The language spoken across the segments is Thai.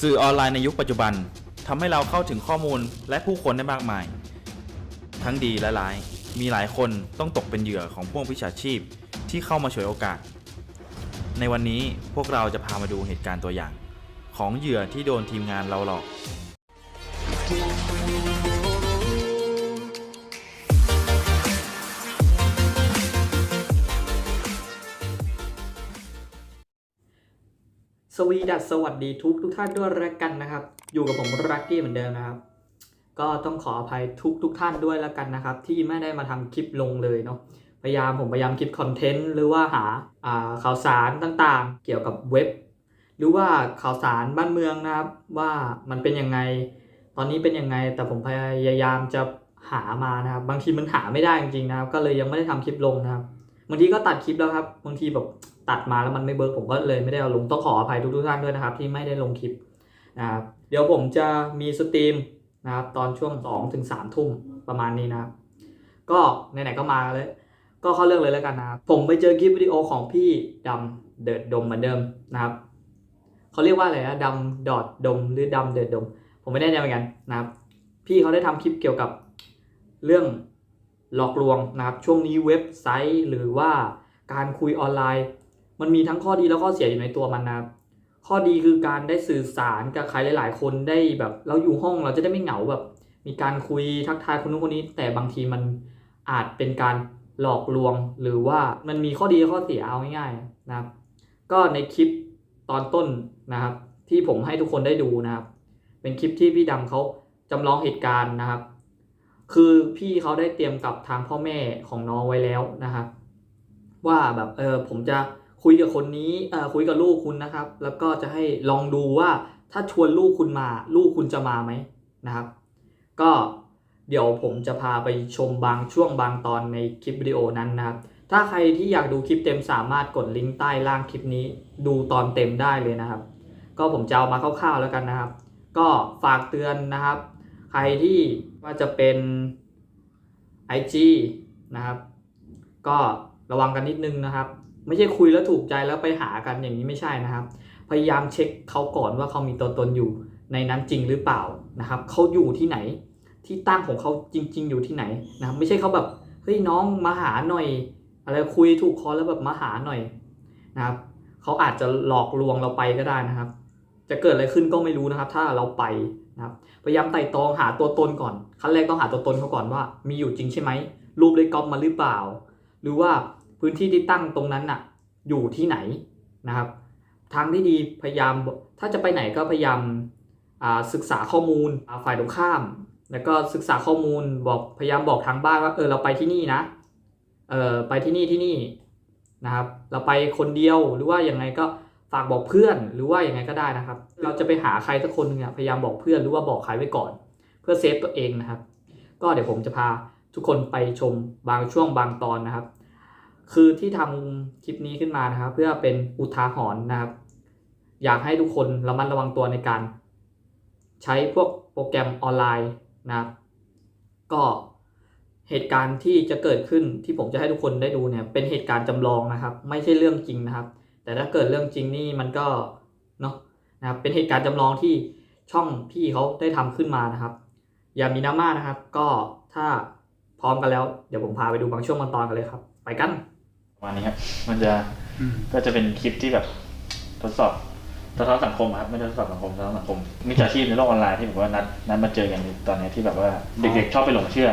สื่อออนไลน์ในยุคปัจจุบันทำให้เราเข้าถึงข้อมูลและผู้คนได้มากมาย ทั้งดีและร้าย มีหลายคนต้องตกเป็นเหยื่อของพวกวิชาชีพที่เข้ามาฉวยโอกาส ในวันนี้พวกเราจะพามาดูเหตุการณ์ตัวอย่าง ของเหยื่อที่โดนทีมงานเราหลอก สวีดัสสวัสดีทุกทุกท่านด้วยแล้วกันนะครับ อยู่กับผมรักกี้เหมือนเดิมนะครับ ก็ต้องขออภัยทุกทุกท่านด้วยแล้วกันนะครับ ที่ไม่ได้มาทำคลิปลงเลยเนาะพยายามผมพยายามคิดคอนเทนต์หรือว่าหาข่าวสารต่างๆ เกี่ยวกับเว็บ หรือว่าข่าวสารบ้านเมืองนะครับว่ามันเป็นยังไง ตอนนี้เป็นยังไงแต่ผมพยายามจะหามานะครับ บางทีมันหาไม่ได้จริงๆนะครับ ก็เลยยังไม่ได้ทำคลิปลงนะครับ บางทีก็ตัดคลิปแล้วครับบางทีแบบตัดมาแล้วมันไม่เบิร์กผมก็เลยไม่ได้เอาลงต้องขออภัยทุกๆท่านด้วยนะครับ ที่ไม่ได้ลงคลิปนะครับเดี๋ยวผมจะมีสตรีมนะครับตอนช่วง2ถึง3ทุ่มประมาณนี้นะครับก็ไหนๆก็มาเลย ก็เข้าเรื่องเลยแล้วกันนะครับผมไปเจอคลิปวิดีโอของพี่ดำเดิดดมเหมือนเดิมนะครับเขาเรียกว่าอะไรนะดำดอดดมหรือดำเดิดดม ผมไม่แน่ใจเหมือนกันนะครับ พี่เขาได้ทำคลิปเกี่ยวกับเรื่อง หลอกลวงนะครับช่วงนี้เว็บไซต์หรือว่าการคุยออนไลน์ มันมีทั้งข้อดีและข้อเสียอยู่ในตัวมันนะครับข้อดีคือการได้สื่อสารกับใครหลาย ๆ คนได้แบบเราอยู่ห้องเราจะได้ไม่เหงาแบบ มีการคุยทักทายคนนู้นคนนี้ แต่บางทีมันอาจเป็นการหลอกลวงหรือว่ามันมีข้อดีและข้อเสียเอาง่ายๆนะครับ ก็ในคลิปตอนต้นนะครับ ที่ผมให้ทุกคนได้ดูนะครับ เป็นคลิปที่พี่ดำเขาจำลองเหตุการณ์นะครับ คือพี่เขาได้เตรียมกับทางพ่อแม่ของน้องไว้แล้วนะครับว่าแบบเออผมจะคุยกับคนนี้เออคุยกับลูกคุณนะครับ แล้วก็จะให้ลองดูว่าถ้าชวนลูกคุณมาลูกคุณจะมาไหมนะครับ ก็เดี๋ยวผมจะพาไปชมบางช่วงบางตอนในคลิปวิดีโอนั้นนะครับ ถ้าใครที่อยากดูคลิปเต็มสามารถกดลิงก์ใต้ล่างคลิปนี้ดูตอนเต็มได้เลยนะครับ ก็ผมจะเอามาคร่าวๆแล้วกันนะครับ ก็ฝากเตือนนะครับ ใครที่ ว่าจะเป็น IG นะครับ ก็ระวังกันนิดนึงนะครับ ไม่ใช่คุยแล้วถูกใจแล้วไปหากันอย่างนี้ไม่ใช่นะครับ พยายามเช็คเขาก่อนว่าเขามีตัวตนอยู่ในนั้นจริงหรือเปล่านะครับเขาอยู่ที่ไหนที่ตั้งของเขาจริง ๆ อยู่ที่ไหนนะครับไม่ใช่เขาแบบเฮ้ยน้องมาหาหน่อย อะไรคุยถูกคอแล้วแบบมาหาหน่อยนะครับเขาอาจจะหลอกลวงเราไปก็ได้นะครับ จะเกิดอะไรขึ้นก็ไม่รู้นะครับ ถ้าเราไปนะครับพยายามไต่ตองหาตัวตนก่อน ขั้นแรกต้องหาตัวตนเขาก่อนว่า มีอยู่จริงใช่ไหมรูปได้ก๊อปมาหรือเปล่า หรือว่าพื้นที่ที่ตั้งตรงนั้นน่ะอยู่ที่ไหนนะครับทางที่ดีพยายามถ้าจะไปไหนก็พยายามอ่าศึกษาข้อมูลฝ่ายตรงข้าม แล้วก็ศึกษาข้อมูลบอกพยายามบอกทางบ้านว่าเออเราไปที่นี่นะเออไปที่นี่ที่นี่นะครับ เราไปคนเดียวหรือว่าอยังไงก็ ฝากบอกเพื่อนหรือว่าอยังไงก็ได้นะครับ เราจะไปหาใครสักคนหนึงเนี่ยพยายามบอกเพื่อนหรือว่าบอกใครไว้ก่อน เพื่อเซฟตัวเองนะครับ ก็เดี๋ยวผมจะพาทุกคนไปชมบางช่วงบางตอนนะครับ คือที่ทำคลิปนี้ขึ้นมานะครับ เพื่อเป็นอุทาหรณ์นะครับ อยากให้ทุกคนระมัดระวังตัวในการ ใช้พวกโปรแกรมออนไลน์นะครับ ก็เหตุการณ์ที่จะเกิดขึ้นที่ผมจะให้ทุกคนได้ดูเนี่ยเป็นเหตุการณ์จำลองนะครับ ไม่ใช่เรื่องจริงนะครับ แต่ถ้าเกิดเรื่องจริงนี่มันก็เนาะนะครับเป็นเหตุการณ์จำลองที่ช่องพี่เขาได้ทำขึ้นมานะครับ อย่ามีน้ำมานะครับ ก็ถ้าพร้อมกันแล้ว เดี๋ยวผมพาไปดูบางช่วงบางตอนกันเลยครับ ไปกันประมาณนี้ครับ มันจะก็จะเป็นคลิปที่แบบทดสอบสะท้อนสังคมอะครับไม่ได้ทดสอบสังคมสะท้อนสังคมมิจฉาชีพในโลกออนไลน์ที่ผมว่านัดนัดมาเจอกันในตอนนี้ที่แบบว่าเด็กๆชอบไปหลงเชื่อ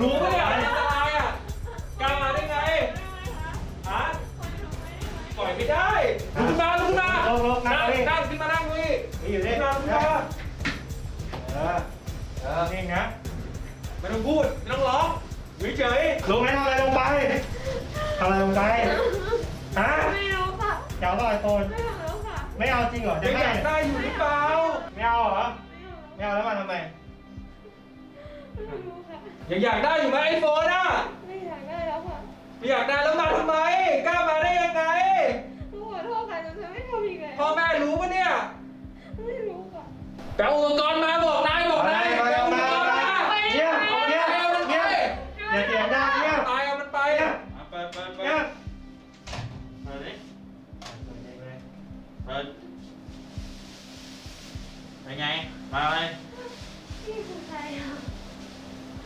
รู้ปะเนี่ยอันตรายอะกล้ามาได้ไงฮะปล่อยไม่ได้ลุกขึ้นมาลุกขึ้นมาลงลงนั่งดิ นั่งขึ้นมานั่งนี่นี่อยู่ขึ้นี่นมาลุกขึ้นมาเออเออนี่นะไม่ต้องพูดไม่ต้องร้องอยู่เฉยลงไหนทำอะไรลงไปทำอะไรลงไปฮะไม่รู้ค่ะจะเอาต่อยโฟนไม่รู้ค่ะไม่เอาจริงเหรอๆจะยังให้ยากได้อยู่หรือเปล่าไม่เอาเหรอไม่เอาแล้วมาทำไม ยังอยากได้อยู่ไหมไอโฟนอะไม่อยากได้แล้วค่ะไม่อยากได้แล้วมาทำไม กล้ามาได้ยังไงหนูขอโทษค่ะหนูจะไม่ทำอีกแล้วพ่อแม่รู้ปะเนี่ย ไม่รู้ค่ะแปลอุปกรณ์มา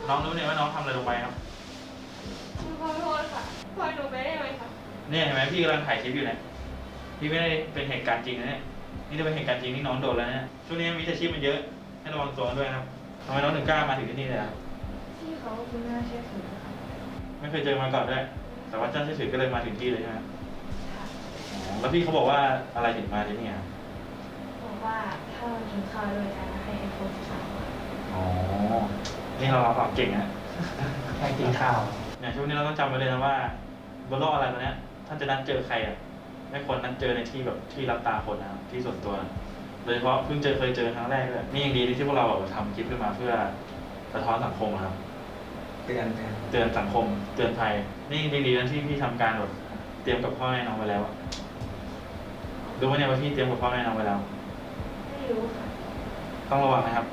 น้องรู้เนี่ยว่าน้องทำอะไรลงไปครับหนูขอโทษค่ะปล่อยหนูไปได้ไหมคะเนี่ยเห็นไหมพี่กำลังถ่ายคลิปอยู่เนี่ยพี่ไม่ได้เป็นเหตุการณ์จริงนะเนี่ยนี่จะเป็นเหตุการณ์จริงที่น้องโดนแล้วเนี่ยช่วงนี้มิจฉาชีพมันเยอะให้ระวังตัวกันด้วยนะครับทำไมน้องถึงกล้ามาถึงที่นี่เลยครับพี่เขาคุณน่าเชื่อถือค่ะไม่เคยเจอมาก่อนด้วยแต่ว่าเจ้าเชื่อถือก็เลยมาถึงที่เลยใช่ไหมค่ะอ๋อแล้วพี่เขาบอกว่าอะไรถึงมาที่นี่ครับบอกว่าถ้าเรากินข้าวด้วยกันให้ไอโฟนสามอ๋อ นี่เราเอาความเก่งนะให้กินข้าวเนี่ยช่วงนี้เราต้องจำไว้เลยนะว่าบนโลกอะไรตอนเนี้ยท่านจะนัดเจอใครอะไม่ควรนัดเจอในที่แบบที่รับตาคนนะครับที่ส่วนตัวโดยเฉพาะเพิ่งเจอเคยเจอครั้งแรกเลยนี่ยังดีที่พวกเราแบบทำคลิปขึ้นมาเพื่อสะท้อนสังคมอะครับเตือนเตือนเตือนสังคม เตือนภัย นี่ยังดีนะที่พี่ทำการแบบเตรียมกับพ่อแม่น้องไว้แล้วอะรู้ไหมเนี่ยว่าพี่เตรียมกับพ่อแม่น้องไว้แล้วไม่รู้ค่ะต้องระวังนะครับ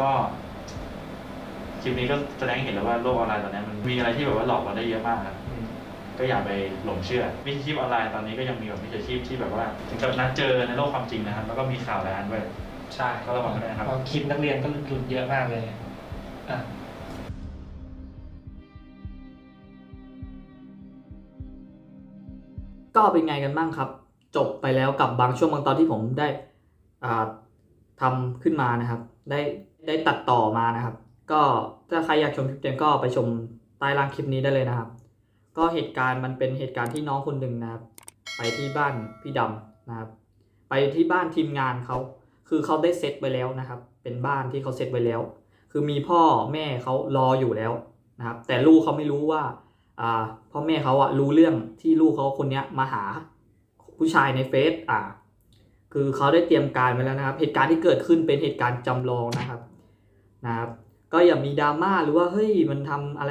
ก็ คลิปนี้ก็แสดงให้เห็นแล้วว่าโลกออนไลน์ตอนนี้มันมีอะไรที่แบบว่าหลอกเราได้เยอะมากครับอืมก็อย่าไปหลงเชื่อมิจฉาชีพออนไลน์ตอนนี้ก็ยังมีแบบมิจฉาชีพที่แบบว่าถึงกับนัดเจอในโลกความจริงนะครับ แล้วก็มีข่าวร้านด้วยใช่ก็ระวังด้วยนะครับเพาคลิปนักเรียนก็หลุดเยอะมากเลยอะก็เป็นไงกันบ้างครับ จบไปแล้วกับบางช่วงบางตอนที่ผมได้อ่าทำขึ้นมานะครับ ได้ได้ตัดต่อมานะครับ ก็ถ้าใครอยากชมคลิปเต็มก็ไปชมใต้ล่างคลิปนี้ได้เลยนะครับ ก็เหตุการณ์มันเป็นเหตุการณ์ที่น้องคนหนึ่งนะครับ ไปที่บ้านพี่ดำนะครับ ไปที่บ้านทีมงานเขาคือเขาได้เซตไว้แล้วนะครับ เป็นบ้านที่เขาเซตไว้แล้ว คือมีพ่อแม่เขารออยู่แล้วนะครับ แต่ลูกเขาไม่รู้ว่าอ่าพ่อแม่เขาอะรู้เรื่องที่ลูกเขาคนนี้มาหาผู้ชายในเฟซอ่า คือเขาได้เตรียมการไว้แล้วนะครับ เหตุการณ์ที่เกิดขึ้นเป็นเหตุการณ์จำลองนะครับนะครับ ก็อย่ามีดราม่าหรือว่าเฮ้ยมันทำอะไร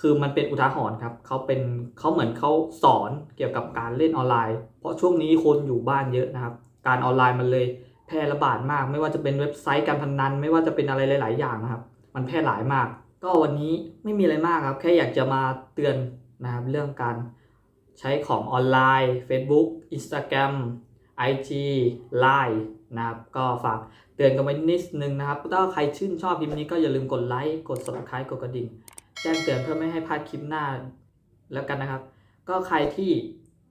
คือมันเป็นอุทาหรณ์ครับเขาเป็นเขาเหมือนเขาสอนเกี่ยวกับการเล่นออนไลน์ เพราะช่วงนี้คนอยู่บ้านเยอะนะครับ การออนไลน์มันเลยแพร่ระบาดมาก ไม่ว่าจะเป็นเว็บไซต์การพนัน ไม่ว่าจะเป็นอะไรหลาย ๆ อย่างนะครับ มันแพร่หลายมาก ก็วันนี้ไม่มีอะไรมากครับ แค่อยากจะมาเตือนนะครับเรื่องการใช้ของออนไลน์ Facebook Instagram IG Line นะครับก็ฝากเตือนกันไว้นิดนึงนะครับถ้าใครชื่นชอบคลิปนี้ก็อย่าลืมกดไลค์กด Subscribe กดกระดิ่ง แจ้งเตือนเพื่อไม่ให้พลาดคลิปหน้าแล้วกันนะครับ ก็ใครที่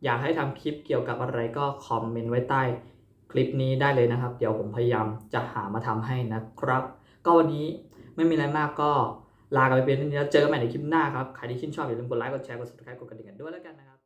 อยากให้ทำคลิปเกี่ยวกับอะไรก็คอมเมนต์ไว้ใต้คลิปนี้ได้เลยนะครับ เดี๋ยวผมพยายามจะหามาทำให้นะครับ ก็วันนี้ไม่มีอะไรมากก็ลากันไปเป็นเท่านี้แล้วเจอกันใหม่ในคลิปหน้าครับ ใครที่ชื่นชอบอย่าลืมกดไลค์กดแชร์กด subscribe กดกระดิ่งกันด้วยแล้วกันนะครับ